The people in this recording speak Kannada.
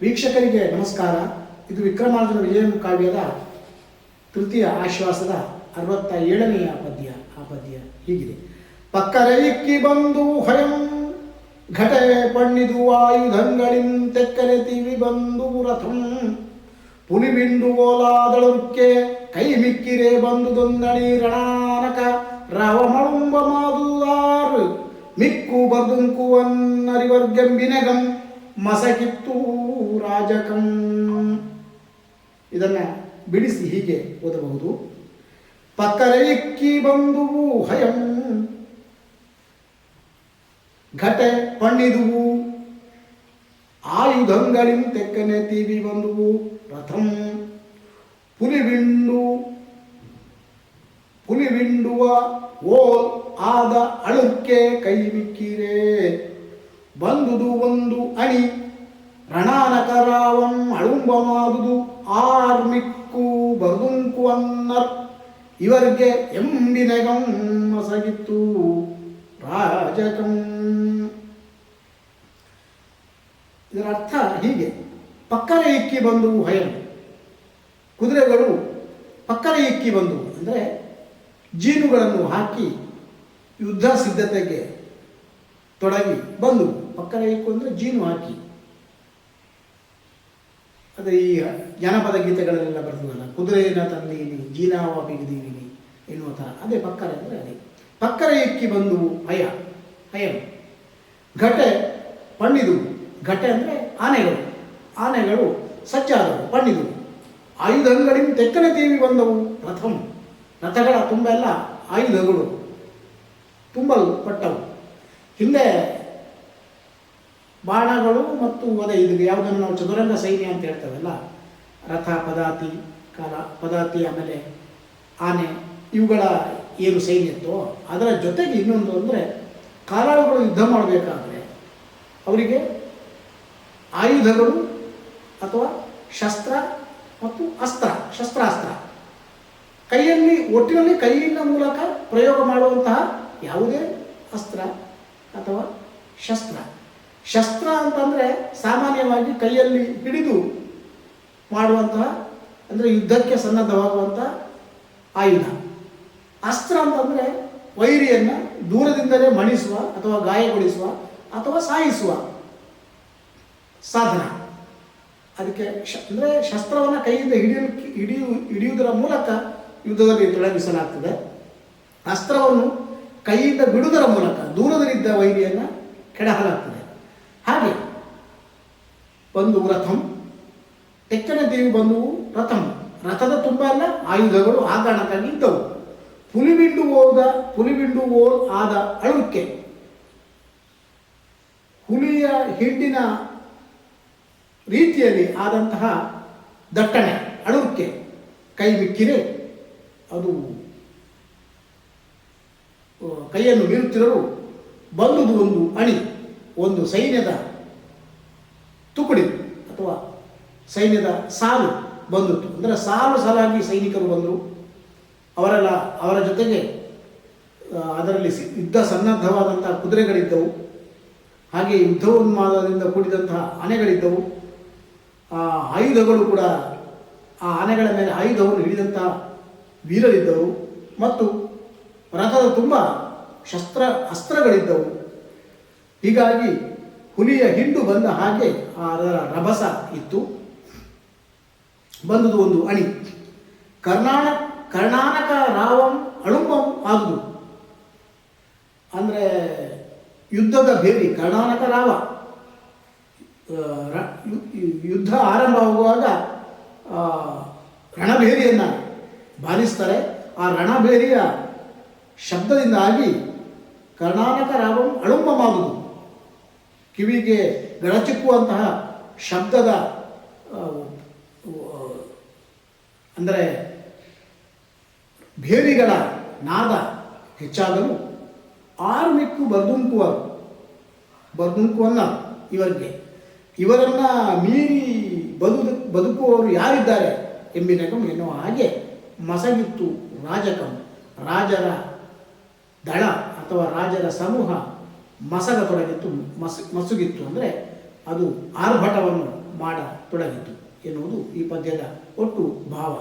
ವೀಕ್ಷಕರಿಗೆ ನಮಸ್ಕಾರ. ಇದು ವಿಕ್ರಮಾರ್ಜುನ ವಿಜಯಂ ಕಾವ್ಯದ ತೃತೀಯ ಆಶ್ವಾಸದ ಅರವತ್ತ ಏಳನೆಯ ಪದ್ಯ. ಆ ಪದ್ಯ ಹೀಗಿದೆ. ಪಕ್ಕರೆ ಇಕ್ಕಿ ಬಂದು ಹಯಂ, ಘಟೆ ಪಣ್ಣಿದು ಆಯುಧಗಳಿಂ ತೆಕ್ಕರೆ ತಿವಿ ಬಂದು ರಥಂ ಪುಲಿಬಿಂಡು ಓಲಾದಳುಕ್ಕೆ ಕೈ ಮಿಕ್ಕಿರೆ ಬಂದು ದೊಂದಣಿ ರಣಾನಕ. ರವಮಳುಂಬ ಮಾದುದಾರ್, ಮಿಕ್ಕು ಬರ್ದುಂಕು ಅನ್ನರಿವರ್ಗಂಬಿನಗಂ ಮಸಕಿತ್ತು ರಾಜಕಂ ಇದನ್ನ ಬಿಡಿಸಿ ಹೀಗೆ ಓದಬಹುದು. ಪಕ್ಕರೆ ಇಕ್ಕಿ ಬಂದುವು ಹಯಂ. ಘಟೆ ಪಣ್ಣಿದುವು. ಆಯುಧಗಳಿಂ ತೆಕ್ಕನೆ ತೀವಿ ಬಂದುವು ರಥಂ. ಪುಲಿವಿಂಡು, ಪುಲಿವಿಂಡುವ ಓ ಆದ ಅಳುಕ್ಕೆ ಕೈ ಮಿಕ್ಕಿರೆ. ಬಂದುದು ಒಂದು ಅಣಿ. ರಣಾನಕರಾವಂ ಅಳುಂಬಮಾದುದು ಆರ್ಮಿಕ್ಕು ಬರ್ದುಂಕು ಅನ್ನರ್. ಇವರಿಗೆ ಎಂಬಿನಗಂ ಮಸಗಿತ್ತು ರಾಜಕಂ. ಇದರ ಅರ್ಥ ಹೀಗೆ, ಪಕ್ಕರೆ ಇಕ್ಕಿ ಬಂದು ಹಯಂ ಕುದುರೆಗಳು ಪಕ್ಕರೆ ಇಕ್ಕಿ ಬಂದು, ಅಂದರೆ ಜೀನುಗಳನ್ನು ಹಾಕಿ ಯುದ್ಧ ಸಿದ್ಧತೆಗೆ ತೊಡಗಿ ಬಂದು ಇಕ್ಕು ಅಂದರೆ ಜೀನು ಹಾಕಿ. ಅದೇ ಈ ಜನಪದ ಗೀತೆಗಳಲ್ಲೆಲ್ಲ ಬರ್ತದಲ್ಲ ಕುದುರೆಯನ್ನು ತಂದೀನಿ ಜೀನಾವ ಬಿಗಿದೀನಿ ಎನ್ನುವ ಥರ. ಅದೇ ಪಕ್ಕರೆ ಅಂದರೆ ಅದೇ. ಪಕ್ಕರೆ ಇಕ್ಕಿ ಬಂದು ಅಯ ಅಯ ಘಟೆ ಪಣ್ಣಿದು. ಘಟೆ ಅಂದರೆ ಆನೆಗಳು. ಆನೆಗಳು ಸಜ್ಜಾದವು ಪಣ್ಣಿದು. ಆಯುಧಗಳಿಂದ ತೆಕ್ಕನೆ ತೀವಿ ಬಂದವು, ರಥಂ. ರಥಗಳ ತುಂಬ ಎಲ್ಲ ಆಯುಧಗಳು ತುಂಬಲ್ಪಟ್ಟವು. ಹಿಂದೆ ಬಾಣಗಳು ಮತ್ತು ಅದೇ ಇದು ಯಾವುದನ್ನು ನಾವು ಚದುರಂಗ ಸೈನ್ಯ ಅಂತ ಹೇಳ್ತೇವಲ್ಲ? ರಥ, ಪದಾತಿ, ಕಾಲ, ಪದಾತಿ, ಆಮೇಲೆ ಆನೆ, ಇವುಗಳ ಏನು ಸೈನ್ಯತ್ತೋ ಅದರ ಜೊತೆಗೆ ಇನ್ನೊಂದು ಅಂದರೆ ಕಾಲಾಳುಗಳು ಯುದ್ಧ ಮಾಡಬೇಕಾದ್ರೆ ಅವರಿಗೆ ಆಯುಧಗಳು ಅಥವಾ ಶಸ್ತ್ರ ಮತ್ತು ಅಸ್ತ್ರ, ಶಸ್ತ್ರಾಸ್ತ್ರ. ಕೈಯಲ್ಲಿ, ಒಟ್ಟಿನಲ್ಲಿ ಕೈಯಿಂದ ಮೂಲಕ ಪ್ರಯೋಗ ಮಾಡುವಂತಹ ಯಾವುದೇ ಅಸ್ತ್ರ. ಅಥವಾ ಶಸ್ತ್ರ? ಶಸ್ತ್ರ ಅಂತಂದರೆ ಸಾಮಾನ್ಯವಾಗಿ ಕೈಯಲ್ಲಿ ಹಿಡಿದು ಮಾಡುವಂತಹ, ಅಂದರೆ ಯುದ್ಧಕ್ಕೆ ಸನ್ನದ್ಧವಾಗುವಂಥ ಆಯುಧ. ಅಸ್ತ್ರ ಅಂತಂದರೆ ವೈರಿಯನ್ನು ದೂರದಿಂದಲೇ ಮಣಿಸುವ ಅಥವಾ ಗಾಯಗೊಳಿಸುವ ಅಥವಾ ಸಾಯಿಸುವ ಸಾಧನ. ಅದಕ್ಕೆ ಶ, ಅಂದರೆ ಶಸ್ತ್ರವನ್ನು ಕೈಯಿಂದ ಹಿಡಿಯಲಿಕ್ಕೆ, ಹಿಡಿಯು, ಹಿಡಿಯುವುದರ ಮೂಲಕ ಯುದ್ಧದಲ್ಲಿ ತೊಡಗಿಸಲಾಗ್ತದೆ. ಅಸ್ತ್ರವನ್ನು ಕೈಯಿಂದ ಬಿಡುವುದರ ಮೂಲಕ ದೂರದಲ್ಲಿದ್ದ ವೈರಿಯನ್ನು ಕೆಡಹಲಾಗ್ತದೆ. ಹಾಗೆ ಬಂದು ರಥಂ ತೆಕ್ಕನ ದೇವಿ ಬಂದು ರಥಂ. ರಥದ ತುಂಬ ಅಲ್ಲ, ಆಯುಧಗಳು ಆ ಕಾರಣಕ್ಕಾಗಿ ಇದ್ದವು. ಪುಲಿಬಿಂಡು ಹೋದ ಪುಲಿಬಿಂಡು ಓ ಆದ ಅಳುಕ್ಕೆ ಹುಲಿಯ ಹಿಂಡಿನ ರೀತಿಯಲ್ಲಿ ಆದಂತಹ ದಟ್ಟಣೆ ಅಳುಕ್ಕೆ ಕೈ ಬಿಕ್ಕಿರೆ ಅದು ಕೈಯನ್ನು ನೀಡುತ್ತಿರಲು ಬಂದುದು ಒಂದು ಅಣಿ, ಒಂದು ಸೈನ್ಯದ ತುಕಡಿ ಅಥವಾ ಸೈನ್ಯದ ಸಾಲು ಬಂದಿತ್ತು. ಅಂದರೆ ಸಾಲು ಸಾಲಾಗಿ ಸೈನಿಕರು ಬಂದರು. ಅವರೆಲ್ಲ ಅವರ ಜೊತೆಗೆ ಅದರಲ್ಲಿ ಯುದ್ಧ ಸನ್ನದ್ಧವಾದಂತಹ ಕುದುರೆಗಳಿದ್ದವು. ಹಾಗೆ ಯುದ್ಧೋನ್ಮಾದದಿಂದ ಕೂಡಿದಂತಹ ಆನೆಗಳಿದ್ದವು. ಆ, ಆಯುಧಗಳು ಕೂಡ, ಆ ಆನೆಗಳ ಮೇಲೆ ಆಯುಧವನ್ನು ಹಿಡಿದಂತಹ ವೀರರಿದ್ದವು. ಮತ್ತು ರಥದ ತುಂಬ ಶಸ್ತ್ರ ಅಸ್ತ್ರಗಳಿದ್ದವು. ಹೀಗಾಗಿ ಹುಲಿಯ ಹಿಂಡು ಬಂದ ಹಾಗೆ ಅದರ ರಭಸ ಇತ್ತು. ಬಂದುದು ಒಂದು ಅಣಿ. ಕರ್ನಾಟಕ ರಾವಂ ಅಳುಂಬಂ ಆದುದು. ಅಂದರೆ ಯುದ್ಧದ ಭೇರಿ ಕರ್ನಾಟಕ ರಾವ. ಯುದ್ಧ ಆರಂಭವಾಗುವಾಗ ರಣಭೇರಿಯನ್ನು ಬಾರಿಸ್ತಾರೆ. ಆ ರಣಭೇರಿಯ ಶಬ್ದದಿಂದಾಗಿ ಕರ್ನಾಟಕ ರಾವಂ ಅಳುಂಬ ಮಾಡುವುದು ಕಿವಿಗೆ ಗಡಚಿಕ್ಕುವಂತಹ ಶಬ್ದದ ಅಂದರೆ ಭೇರಿಗಳ ನಾದ ಆರು ಮಿಕ್ಕು ಬರ್ದುಂಕುವ ಬರ್ದುಂಕುವನ್ನ ಇವರಿಗೆ. ಇವರನ್ನ ಮೀರಿ ಬದು ಬದುಕುವವರು ಯಾರಿದ್ದಾರೆ ಎಂಬಿನಕಂ ಎನ್ನುವ ಹಾಗೆ ಮಸಗಿತ್ತು ರಾಜಕಂ, ರಾಜರ ದಳ ಅಥವಾ ರಾಜರ ಸಮೂಹ ಮಸಗತೊಡಗಿತ್ತು, ಮಸ, ಮಸುಗಿತ್ತು ಅಂದರೆ ಅದು ಆರ್ಭಟವನ್ನು ಮಾಡತೊಡಗಿತ್ತು ಎನ್ನುವುದು ಈ ಪದ್ಯದ ಒಟ್ಟು ಭಾವ.